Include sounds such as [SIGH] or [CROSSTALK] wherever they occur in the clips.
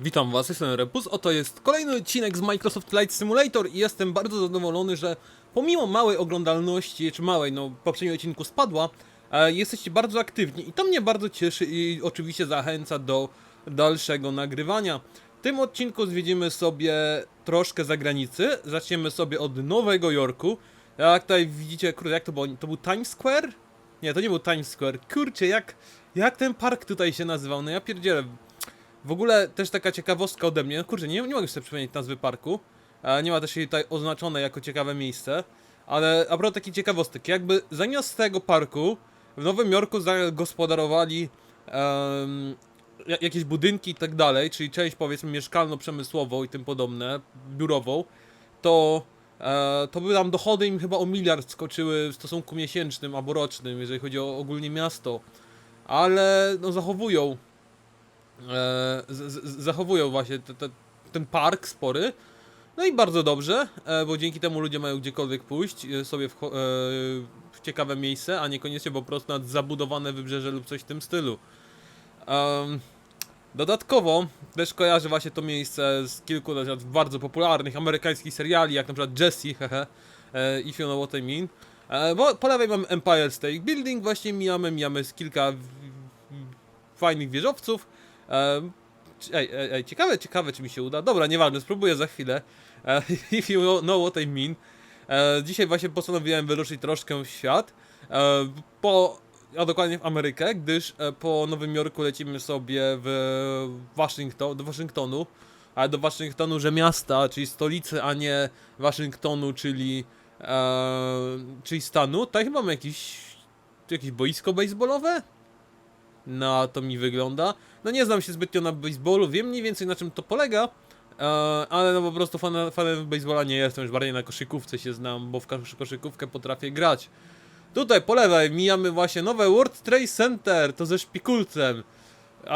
Witam was, jestem Repus, oto jest kolejny odcinek z Microsoft Flight Simulator i jestem bardzo zadowolony, że pomimo małej oglądalności, czy małej, no w poprzednim odcinku spadła, e, jesteście bardzo aktywni i to mnie bardzo cieszy i oczywiście zachęca do dalszego nagrywania. W tym odcinku zwiedzimy sobie troszkę zagranicy, zaczniemy sobie od Nowego Jorku. Jak tutaj widzicie, kurde, jak to było? To był Times Square? Nie, to nie był Times Square. Kurczę, jak, jak ten park tutaj się nazywał? No ja pierdzielę. W ogóle też taka ciekawostka ode mnie, no kurczę, nie, nie mogę sobie przypomnieć nazwy parku, e, nie ma też jej tutaj oznaczone jako ciekawe miejsce, ale a propos takich ciekawostek, jakby zamiast tego parku w Nowym Jorku zagospodarowali ja- jakieś budynki i tak dalej, czyli część powiedzmy mieszkalno-przemysłową i tym podobne, biurową, to, e, to by tam dochody im chyba o miliard skoczyły w stosunku miesięcznym albo rocznym, jeżeli chodzi o ogólnie miasto, ale no zachowują z, z, zachowują właśnie te, te, ten park spory. No i bardzo dobrze, e, bo dzięki temu ludzie mają gdziekolwiek pójść e, sobie w, e, w ciekawe miejsce, a niekoniecznie po prostu nad zabudowane wybrzeże lub coś w tym stylu. Dodatkowo też kojarzę właśnie to miejsce z kilku na przykład bardzo popularnych amerykańskich seriali, jak na przykład Jesse, [LAUGHS] hehe, e, You Know What I Mean. E, bo po lewej mamy Empire State Building, właśnie mijamy, mijamy z kilka fajnych wieżowców. Ej, ej, ej, ciekawe, ciekawe czy mi się uda. Dobra, nieważne, spróbuję za chwilę. E, [LAUGHS] if you know what I mean. E, dzisiaj właśnie postanowiłem wyruszyć troszkę w świat. E, po, a dokładnie w Amerykę, gdyż po Nowym Jorku lecimy sobie w Waszyngton, do Waszyngtonu. Ale do Waszyngtonu, że miasta, czyli stolicy, a nie Waszyngtonu, czyli, e, czyli stanu. Tutaj chyba mamy jakiś, jakieś boisko baseballowe? Na to mi wygląda. No nie znam się zbytnio na baseballu, wiem mniej więcej na czym to polega, e, ale no po prostu fanem, fanem baseballa nie jestem, już bardziej na koszykówce się znam, bo w kosz- koszykówkę potrafię grać. Tutaj po lewej mijamy właśnie nowe World Trade Center, to ze szpikulcem. E,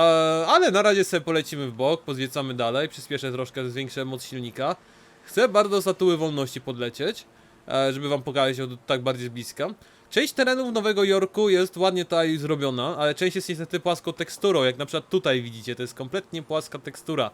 ale na razie sobie polecimy w bok, pozwiecamy dalej, przyspieszę troszkę, zwiększę moc silnika. Chcę bardzo statuły wolności podlecieć, e, żeby wam pokazać ją tak bardziej z bliska. Część terenów Nowego Jorku jest ładnie tutaj zrobiona, ale część jest niestety płaską teksturą, jak na przykład tutaj widzicie, to jest kompletnie płaska tekstura.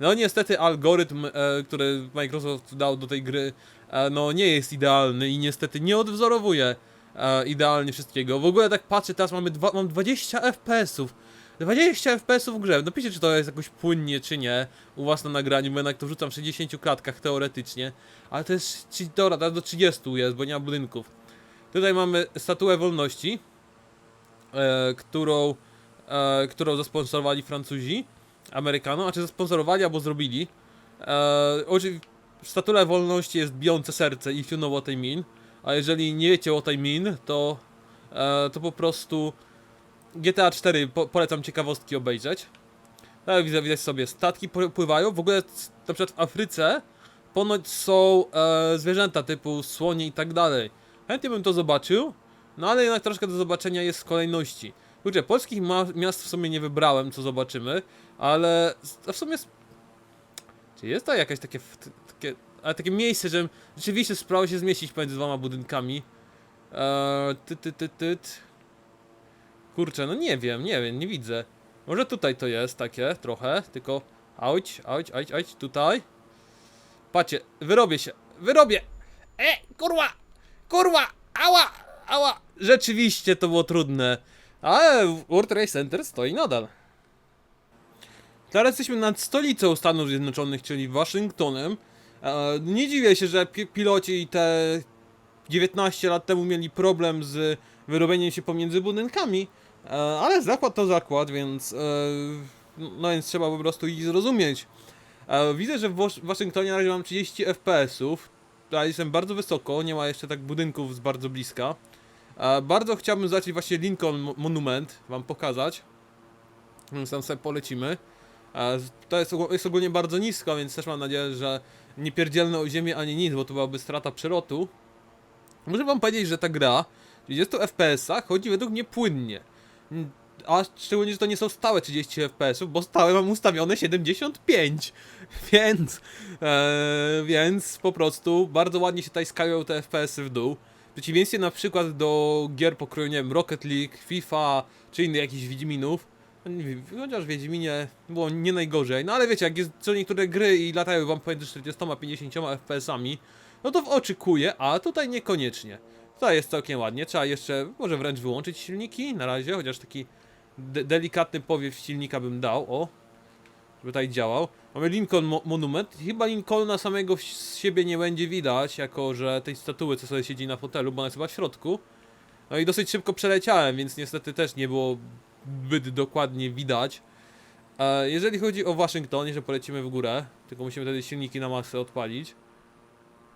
No niestety algorytm, e, który Microsoft dał do tej gry, e, no nie jest idealny i niestety nie odwzorowuje e, idealnie wszystkiego. W ogóle tak patrzę, teraz mamy dwa, mam 20 FPS-ów. 20 FPS-ów w grze. Napiszcie, czy to jest jakoś płynnie, czy nie. U was na nagraniu, bo jednak to wrzucam w 60 klatkach teoretycznie. Ale to jest, dobra, teraz do 30 jest, bo nie ma budynków. Tutaj mamy statuę wolności, e, którą, e, którą zasponsorowali Francuzi, Amerykanom, a czy zasponsorowali albo zrobili. E, statule wolności jest bijące serce, if you know what I mean. A jeżeli nie wiecie what I mean, to, e, to po prostu GTA 4 po, polecam ciekawostki obejrzeć. Tak, widzę, widać sobie, statki pły- pływają. W ogóle na przykład w Afryce ponoć są e, zwierzęta typu słonie i tak dalej. Chętnie bym to zobaczył, no ale jednak troszkę do zobaczenia jest w kolejności. Kurczę, polskich miast w sumie nie wybrałem, co zobaczymy, ale w sumie... Czy jest to jakieś takie... takie ale takie miejsce, że rzeczywiście spróbował się zmieścić pomiędzy dwoma budynkami. Eee, ty, ty, ty, ty. Kurczę, no nie wiem, nie wiem, nie widzę. Może tutaj to jest takie trochę, tylko auć, auć, auć, auć, tutaj. Patrzcie, wyrobię się, wyrobię! E, kurwa! Kurwa! Ała! Ała! Rzeczywiście to było trudne. Ale World Trade Center stoi nadal. Teraz jesteśmy nad stolicą Stanów Zjednoczonych, czyli Waszyngtonem. E, nie dziwię się, że pi piloci te 19 lat temu mieli problem z wyrobieniem się pomiędzy budynkami, e, ale zakład to zakład, więc e, no więc trzeba po prostu ich zrozumieć. Widzę, że w Wasz- Waszyngtonie na razie mam 30 FPS-ów. Tutaj jestem bardzo wysoko, nie ma jeszcze tak budynków z bardzo bliska. E, bardzo chciałbym zacząć właśnie Lincoln Mo- Monument, wam pokazać. Więc tam sobie polecimy. E, to jest, jest ogólnie bardzo nisko, więc też mam nadzieję, że nie pierdzielne o ziemię ani nic, bo to byłaby strata przelotu. Muszę wam powiedzieć, że ta gra w 30 FPS-ach chodzi według mnie płynnie. A szczególnie, że to nie są stałe 30 FPS-ów, bo stałe mam ustawione 75. [LAUGHS] Więc, e, więc po prostu bardzo ładnie się tutaj skają te FPS-y w dół. W przeciwieństwie na przykład do gier pokroju, nie wiem, Rocket League, FIFA, czy innych jakichś Wiedźminów, wiem, Chociaż w Wiedźminie było nie najgorzej. No ale wiecie, jak jest, są niektóre gry i latają wam pomiędzy 40-50 FPS-ami, no to w oczy kuje, a tutaj niekoniecznie. Tutaj jest całkiem ładnie. Trzeba jeszcze może wręcz wyłączyć silniki na razie, chociaż taki de delikatny powiew silnika bym dał. O, żeby tutaj działał. Mamy Lincoln Mo Monument. Chyba Lincolna samego z siebie nie będzie widać, jako że tej statuły, co sobie siedzi na fotelu, bo ona jest chyba w środku. No i dosyć szybko przeleciałem, więc niestety też nie było zbyt dokładnie widać. E, jeżeli chodzi o Waszyngton, że polecimy w górę, tylko musimy wtedy silniki na masę odpalić.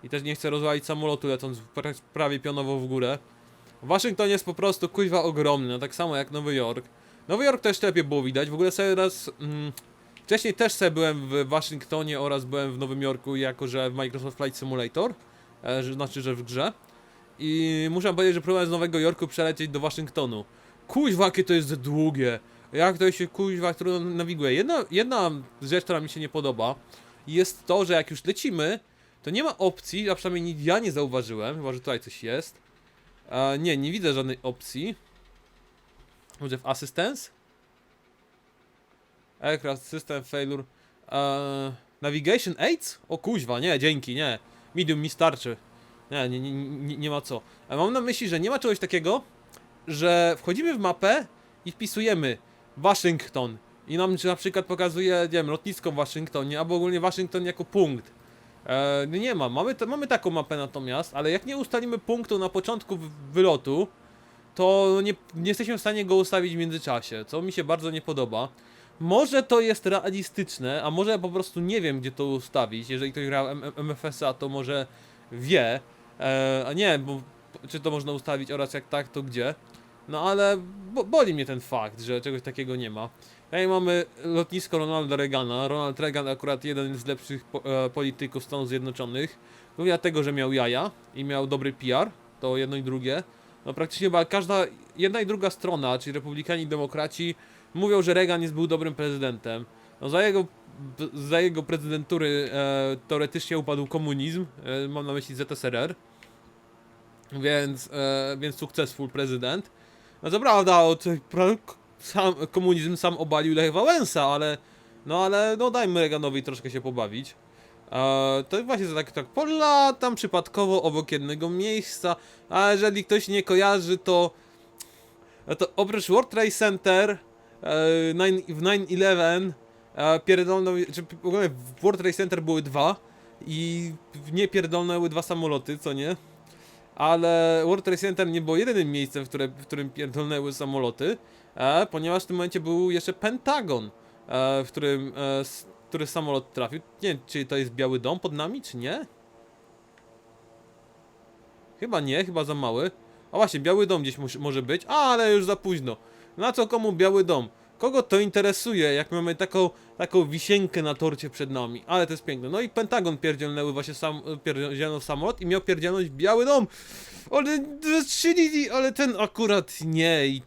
I też nie chcę rozwalić samolotu lecąc pra prawie pionowo w górę. Waszyngton jest po prostu kuźwa ogromny, no tak samo jak Nowy Jork. Nowy Jork też lepiej było widać, w ogóle sobie raz... Mm, wcześniej też sobie byłem w Waszyngtonie oraz byłem w Nowym Jorku, jako że w Microsoft Flight Simulator, e, że, znaczy, że w grze. I muszę powiedzieć, że próbowałem z Nowego Jorku przelecieć do Waszyngtonu. Kuźwa, jakie to jest długie. Jak to się kuźwa, trudno nawiguje. Jedna, jedna rzecz, która mi się nie podoba, jest to, że jak już lecimy, to nie ma opcji, a przynajmniej ni- ja nie zauważyłem, chyba że tutaj coś jest. E, nie, nie widzę żadnej opcji. Może w Assistance? Aircraft System Failure. E, navigation Aids? O kuźwa, nie, dzięki, nie. Medium mi starczy. Nie, nie, nie, nie, ma co. E, mam na myśli, że nie ma czegoś takiego, że wchodzimy w mapę i wpisujemy Waszyngton i nam na przykład pokazuje, nie wiem, lotnisko w Waszyngtonie, albo ogólnie Waszyngton jako punkt. E, nie ma, mamy, mamy taką mapę natomiast, ale jak nie ustalimy punktu na początku wy- wylotu, to nie, nie jesteśmy w stanie go ustawić w międzyczasie, co mi się bardzo nie podoba. Może to jest realistyczne, a może ja po prostu nie wiem, gdzie to ustawić. Jeżeli ktoś grał MFS-a, to może wie, e, a nie, bo czy to można ustawić oraz jak tak, to gdzie. No ale bo, boli mnie ten fakt, że czegoś takiego nie ma. Tutaj mamy lotnisko Ronalda Reagana. Ronald Reagan akurat jeden z lepszych po, e, polityków Stanów Zjednoczonych. Mimo tego, że miał jaja i miał dobry PR, to jedno i drugie. No praktycznie chyba każda, jedna i druga strona, czyli republikanie i demokraci, mówią, że Reagan jest był dobrym prezydentem. No za jego, za jego prezydentury e, teoretycznie upadł komunizm, e, mam na myśli ZSRR. Więc, e, więc successful prezydent. No to prawda, od, sam, komunizm sam obalił Lech Wałęsa, ale no ale no dajmy Reaganowi troszkę się pobawić. E, to właśnie tak, tak polatam przypadkowo obok jednego miejsca, a jeżeli ktoś nie kojarzy, to to oprócz World Trade Center e, w 9-11 e, pierdolną, czy w ogóle w World Trade Center były dwa i nie pierdolnęły dwa samoloty, co nie? ale World Trade Center nie było jedynym miejscem, w, które, w którym pierdolnęły samoloty, e, ponieważ w tym momencie był jeszcze Pentagon, e, w którym e, który samolot trafił. Nie wiem, czy to jest Biały Dom pod nami, czy nie? Chyba nie, chyba za mały. A właśnie, Biały Dom gdzieś może być, a, ale już za późno. Na co komu Biały Dom? Kogo to interesuje, jak mamy taką, taką wisienkę na torcie przed nami? Ale to jest piękne. No i Pentagon pierdzielnęły właśnie sam, pierdzielnął samolot i miał pierdzielnąć Biały Dom. Ale strzelili, ale ten akurat nie i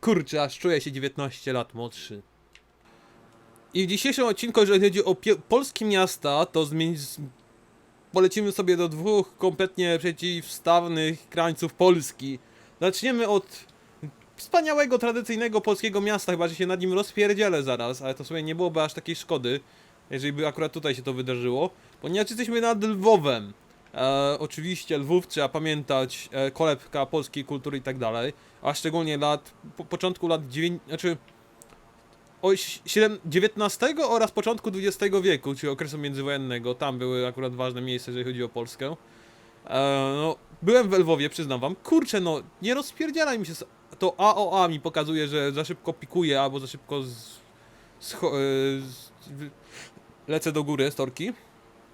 kurczę, aż czuję się 19 lat młodszy. I w dzisiejszym odcinku, jeżeli chodzi o polskie miasta, to polecimy sobie do dwóch kompletnie przeciwstawnych krańców Polski. Zaczniemy od wspaniałego, tradycyjnego polskiego miasta, chyba że się nad nim rozpierdzielę zaraz, ale to sobie nie byłoby aż takiej szkody, jeżeli by akurat tutaj się to wydarzyło, ponieważ jesteśmy nad Lwowem. E, oczywiście Lwów trzeba pamiętać, e, kolebka polskiej kultury i tak dalej, a szczególnie lat, po, początku lat 9, znaczy o, si- siedem- XIX oraz początku XX wieku, czyli okresu międzywojennego, tam były akurat ważne miejsca, jeżeli chodzi o Polskę. E, no, byłem w Lwowie, przyznam wam. Kurczę, no, nie rozpierdzielaj mi się. To AOA mi pokazuje, że za szybko pikuje, albo za szybko z, e, z, wy- lecę do góry z torki.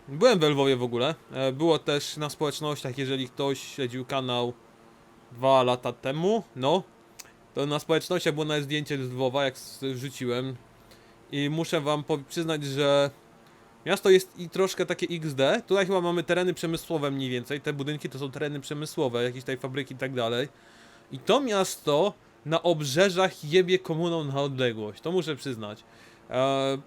Byłem w Lwowie w ogóle. E, Było też na społecznościach, jeżeli ktoś śledził kanał dwa lata temu, no, to na społecznościach było nawet zdjęcie z Lwowa, jak wrzuciłem. I muszę wam przyznać, że miasto jest i troszkę takie XD. Tutaj chyba mamy tereny przemysłowe mniej więcej. Te budynki to są tereny przemysłowe, jakieś tutaj fabryki i tak dalej. I to miasto na obrzeżach jebie komuną na odległość. To muszę przyznać. Eee,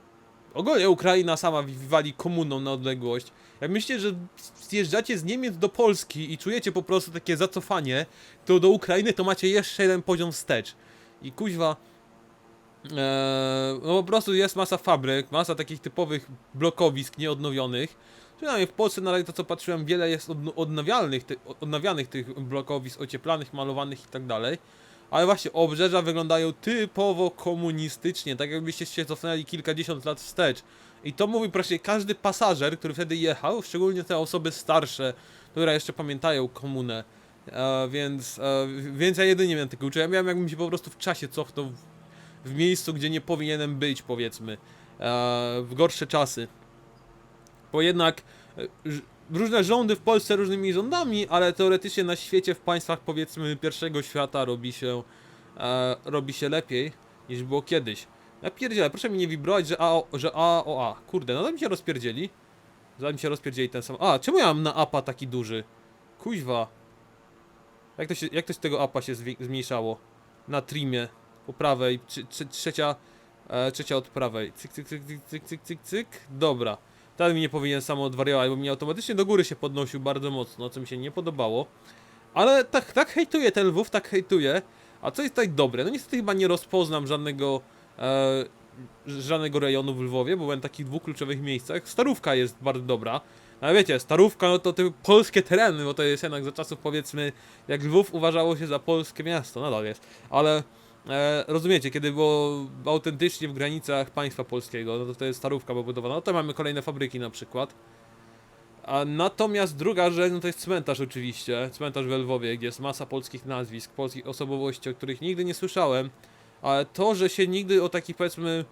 ogólnie Ukraina sama wali komuną na odległość. Jak myślicie, że zjeżdżacie z Niemiec do Polski i czujecie po prostu takie zacofanie, to do Ukrainy to macie jeszcze jeden poziom wstecz. I kuźwa, Eee, no po prostu jest masa fabryk, masa takich typowych blokowisk nieodnowionych. Przynajmniej w Polsce na razie to co patrzyłem, wiele jest odnawialnych, odnawianych tych blokowisk, ocieplanych, malowanych i tak dalej. Ale właśnie obrzeża wyglądają typowo komunistycznie, tak jakbyście się cofnęli kilkadziesiąt lat wstecz. I to mówi praktycznie każdy pasażer, który wtedy jechał, szczególnie te osoby starsze, które jeszcze pamiętają komunę. E, więc, e, więc ja jedynie miałem tego uczucia. Ja miałem jakbym się po prostu w czasie cofnął w, w miejscu, gdzie nie powinienem być, powiedzmy. E, w gorsze czasy. Bo jednak e, różne rządy w Polsce różnymi rządami, ale teoretycznie na świecie, w państwach powiedzmy pierwszego świata robi się, e, robi się lepiej niż było kiedyś. Ja pierdzielę, proszę mi nie wibrować, że A, o, że A o A. Kurde, no mi się rozpierdzieli. Zanim się rozpierdzieli ten sam. A, czemu ja mam na APA taki duży? Kuźwa. Jak to, się, jak to z tego APA się zmniejszało? Na trimie. Po prawej. Trze- trze- trzecia, e, trzecia od prawej. Cyk, cyk, cyk, cyk, cyk, cyk, cyk, cyk. Dobra. Ten mi nie powinien samo odwariować, bo mi automatycznie do góry się podnosił bardzo mocno, co mi się nie podobało. Ale tak, tak hejtuję ten Lwów, tak hejtuję. A co jest tutaj dobre? No niestety chyba nie rozpoznam żadnego, e, żadnego rejonu w Lwowie, bo byłem w takich dwóch kluczowych miejscach. Starówka jest bardzo dobra. Ale wiecie, Starówka no to te polskie tereny, bo to jest jednak za czasów powiedzmy, jak Lwów uważało się za polskie miasto, nadal jest. Ale e, rozumiecie, kiedy było autentycznie w granicach państwa polskiego, no to wtedy Starówka była budowana. No to mamy kolejne fabryki na przykład. A natomiast druga rzecz, no to jest cmentarz oczywiście, cmentarz w Lwowie, gdzie jest masa polskich nazwisk, polskich osobowości, o których nigdy nie słyszałem, ale to, że się nigdy o takich powiedzmy,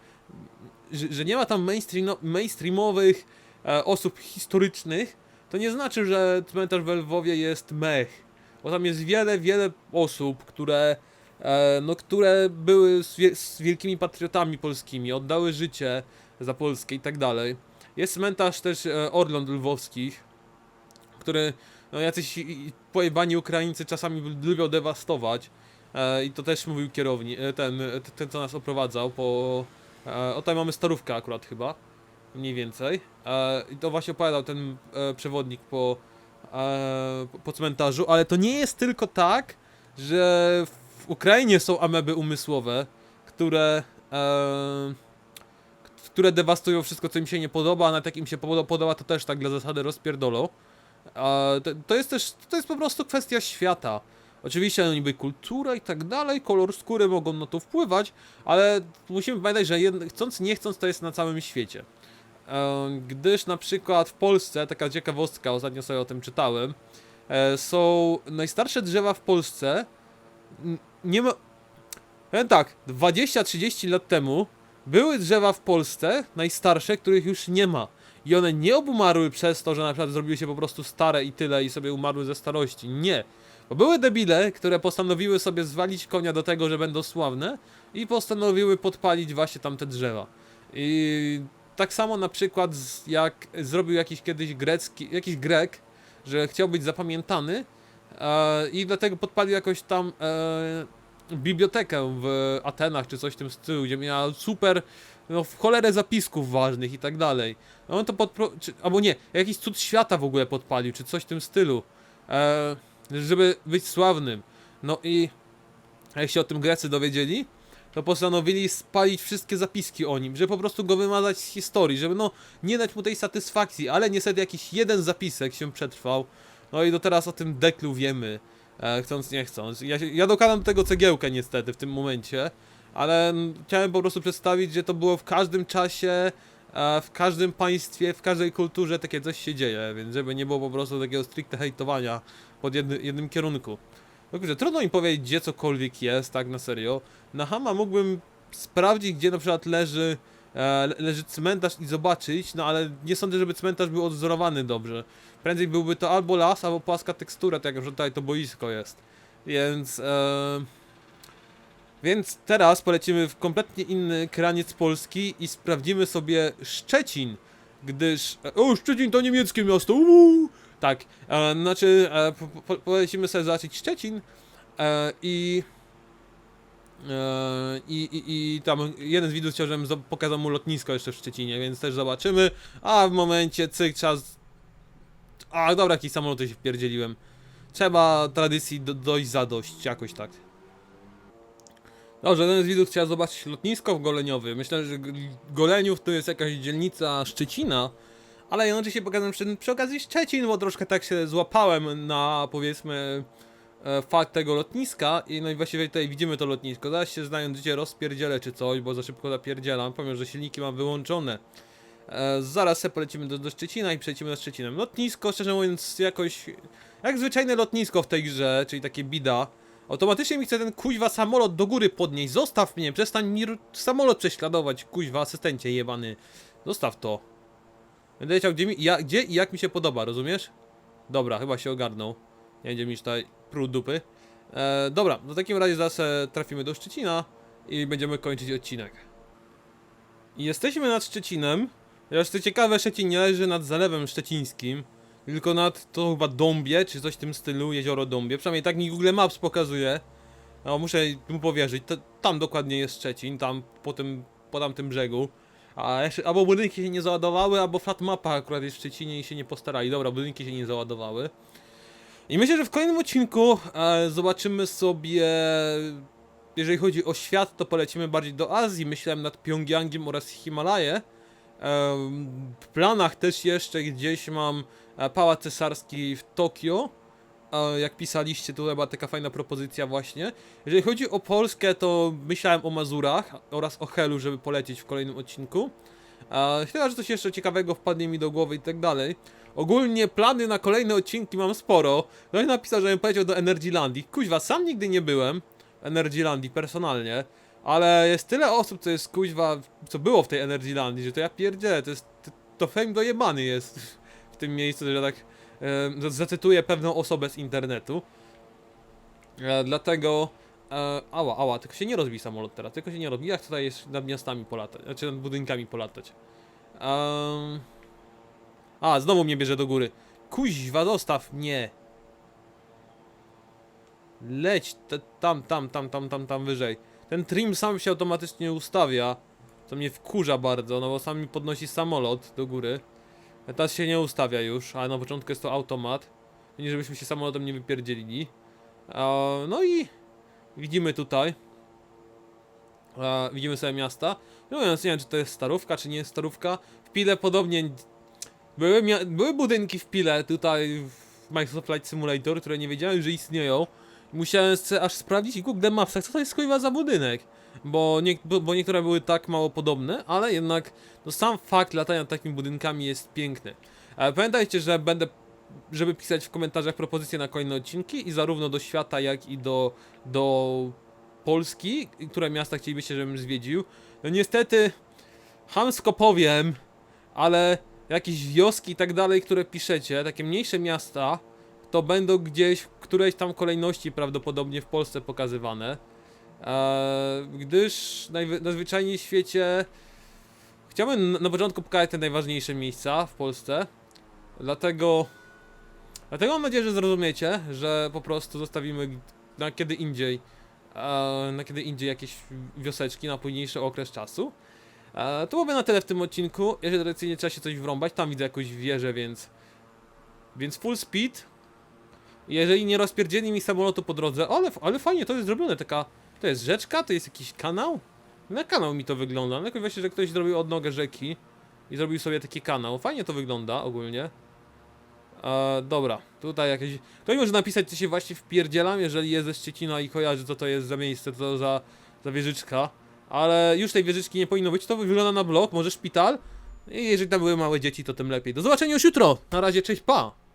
że, że nie ma tam mainstreamo- mainstreamowych e, osób historycznych, to nie znaczy, że cmentarz w Lwowie jest mech, bo tam jest wiele, wiele osób, które, no, które były z, wie, z wielkimi patriotami polskimi, oddały życie za Polskę i tak dalej. Jest cmentarz też e, Orląt Lwowskich, który no, jacyś pojebani Ukraińcy czasami lubią dewastować. E, I to też mówił kierownik, e, ten, e, ten co nas oprowadzał po... E, o tutaj mamy starówkę akurat chyba, mniej więcej. E, I to właśnie opowiadał ten e, przewodnik e, po- po cmentarzu, ale to nie jest tylko tak, że Ukrainie są ameby umysłowe, które... E, które dewastują wszystko, co im się nie podoba, a nawet jak im się podo- podoba, to też tak dla zasady rozpierdolą. A to, to jest też, to jest po prostu kwestia świata. Oczywiście no niby kultura i tak dalej, kolor skóry mogą na to wpływać, ale musimy pamiętać, że jed, chcąc nie chcąc to jest na całym świecie. E, Gdyż na przykład w Polsce, taka ciekawostka, ostatnio sobie o tym czytałem, e, są najstarsze drzewa w Polsce, nie ma... Powiem tak, 20-30 lat temu były drzewa w Polsce, najstarsze, których już nie ma. I one nie obumarły przez to, że na przykład zrobiły się po prostu stare i tyle i sobie umarły ze starości. Nie. Bo były debile, które postanowiły sobie zwalić konia do tego, że będą sławne i postanowiły podpalić właśnie tamte drzewa. I tak samo na przykład jak zrobił jakiś kiedyś grecki, jakiś Grek, że chciał być zapamiętany i dlatego podpalił jakoś tam e, bibliotekę w Atenach czy coś w tym stylu, gdzie miała super, no w cholerę zapisków ważnych i tak dalej. No on to podpro... Czy, albo nie, jakiś cud świata w ogóle podpalił, czy coś w tym stylu. E, żeby być sławnym. No i jak się o tym Grecy dowiedzieli, to postanowili spalić wszystkie zapiski o nim, żeby po prostu go wymazać z historii, żeby no nie dać mu tej satysfakcji, ale niestety jakiś jeden zapisek się przetrwał. No i do teraz o tym deklu wiemy, e, chcąc nie chcąc. Ja, się- ja tego cegiełkę niestety w tym momencie, ale chciałem po prostu przedstawić, że to było w każdym czasie, e, w każdym państwie, w każdej kulturze takie coś się dzieje, więc żeby nie było po prostu takiego stricte hejtowania pod jedny, jednym kierunku. No kurczę, trudno mi powiedzieć, gdzie cokolwiek jest, tak na serio. Na Hama mógłbym sprawdzić, gdzie na przykład leży, e, le- leży cmentarz i zobaczyć, no ale nie sądzę, żeby cmentarz był odzorowany dobrze. Prędzej byłby to albo las, albo płaska tekstura, tak jak przykład tutaj to boisko jest. Więc, e, więc teraz polecimy w kompletnie inny kraniec Polski i sprawdzimy sobie Szczecin, gdyż... e, O, Szczecin to niemieckie miasto, uuu! Tak, e, znaczy e, po, po, polecimy sobie zobaczyć Szczecin e, i, i, i, i tam jeden z widzów chciał, żebym pokazał mu lotnisko jeszcze w Szczecinie, więc też zobaczymy, a w momencie cyk czas... A dobra, jakiś samolot się wpierdzieliłem. Trzeba tradycji do, dojść za dość, jakoś tak. Dobrze, jeden z widzów chciał zobaczyć lotnisko w Goleniowie. Myślę, że Goleniów to jest jakaś dzielnica Szczecina, ale jednocześnie pokazałem przy, przy okazji Szczecin, bo troszkę tak się złapałem na powiedzmy e, fakt tego lotniska i no i właściwie tutaj widzimy to lotnisko. Zaraz się znając życie rozpierdzielę czy coś, bo za szybko zapierdzielam, pomimo, że silniki mam wyłączone. E, zaraz se polecimy do, do Szczecina i przelecimy do Szczecinem. Lotnisko, szczerze mówiąc, jakoś jak zwyczajne lotnisko w tej grze, czyli takie bida. Automatycznie mi chce ten kuźwa samolot do góry podnieść. Zostaw mnie, przestań mi samolot prześladować, kuźwa asystencie jebany. Zostaw to. Będę leciał gdzie, mi, ja, gdzie i jak mi się podoba, rozumiesz? Dobra, chyba się ogarnął. Nie będzie mi tutaj prób dupy. E, dobra, w takim razie zaraz e, trafimy do Szczecina i będziemy kończyć odcinek. Jesteśmy nad Szczecinem. Co ciekawe, Szczecin nie leży nad Zalewem Szczecińskim, tylko nad to chyba Dąbie, czy coś w tym stylu, jezioro Dąbie. Przynajmniej tak mi Google Maps pokazuje. No, muszę mu powierzyć. To, tam dokładnie jest Szczecin, tam po tym, po tamtym brzegu. A jeszcze, albo budynki się nie załadowały, albo flat mapa akurat jest w Szczecinie i się nie postarali. Dobra, budynki się nie załadowały. I myślę, że w kolejnym odcinku e, zobaczymy sobie, jeżeli chodzi o świat, to polecimy bardziej do Azji. Myślałem nad Pjongjangiem oraz Himalaje. Em, W planach też jeszcze gdzieś mam e, Pałac Cesarski w Tokio. E, Jak pisaliście, to była taka fajna propozycja właśnie. Jeżeli chodzi o Polskę, to myślałem o Mazurach oraz o Helu, żeby polecieć w kolejnym odcinku. E, Chyba, że coś jeszcze ciekawego wpadnie mi do głowy i tak dalej. Ogólnie plany na kolejne odcinki mam sporo. Ktoś napisał, żebym poleciał do Energylandii. Kuźwa, sam nigdy nie byłem w Energylandii personalnie. Ale jest tyle osób, co jest kuźwa, co było w tej Energylandii, że to ja pierdzielę, to jest, to, to fame dojebany jest w tym miejscu, że tak e, zacytuję pewną osobę z internetu. E, dlatego, e, ała, ała, tylko się nie rozbij samolot teraz, tylko się nie rozbij, jak tutaj jest nad miastami polatać, znaczy nad budynkami polatać. Em, a, znowu mnie bierze do góry. Kuźwa, zostaw mnie. Leć tam, tam, tam, tam, tam, tam wyżej. Ten trim sam się automatycznie ustawia, co mnie wkurza bardzo, no bo sam mi podnosi samolot do góry. A teraz się nie ustawia już, ale na początku jest to automat. Nie żebyśmy się samolotem nie wypierdzielili. No i widzimy tutaj. Widzimy sobie miasta. No mówiąc, nie wiem czy to jest starówka, czy nie jest starówka. W Pile podobnie były, były budynki w Pile tutaj w Microsoft Flight Simulator, które nie wiedziałem, że istnieją. Musiałem aż sprawdzić w Google Mapsach, co to jest kurwa za budynek. Bo, nie, bo, niektóre były tak mało podobne, ale jednak no sam fakt latania takimi budynkami jest piękny. E, pamiętajcie, że będę, żeby pisać w komentarzach propozycje na kolejne odcinki i zarówno do świata, jak i do, do Polski, które miasta chcielibyście, żebym zwiedził. No niestety, hamsko powiem, ale jakieś wioski i tak dalej, które piszecie, takie mniejsze miasta, to będą gdzieś w którejś tam kolejności prawdopodobnie w Polsce pokazywane. Eee, gdyż najzwyczajniej w świecie chciałbym na- początku pokazać te najważniejsze miejsca w Polsce. Dlatego dlatego mam nadzieję, że zrozumiecie, że po prostu zostawimy na kiedy indziej eee, na kiedy indziej jakieś wioseczki na późniejszy okres czasu. To byłoby na tyle w tym odcinku. Jeżeli tradycyjnie trzeba się coś wrąbać, tam widzę jakąś wieżę, więc więc full speed. Jeżeli nie rozpierdzieli mi samolotu po drodze, ale, ale fajnie to jest zrobione, taka, to jest rzeczka, to jest jakiś kanał? Na kanał mi to wygląda, no jakoś właśnie, że ktoś zrobił odnogę rzeki i zrobił sobie taki kanał, fajnie to wygląda ogólnie. E, dobra, tutaj jakieś, ktoś może napisać, co się właśnie wpierdzielam, jeżeli jest ze Szczecina i kojarzy, co to jest za miejsce, co za, za wieżyczka. Ale już tej wieżyczki nie powinno być, to wygląda na blok, może szpital. I jeżeli tam były małe dzieci, to tym lepiej. Do zobaczenia już jutro. Na razie, cześć, pa!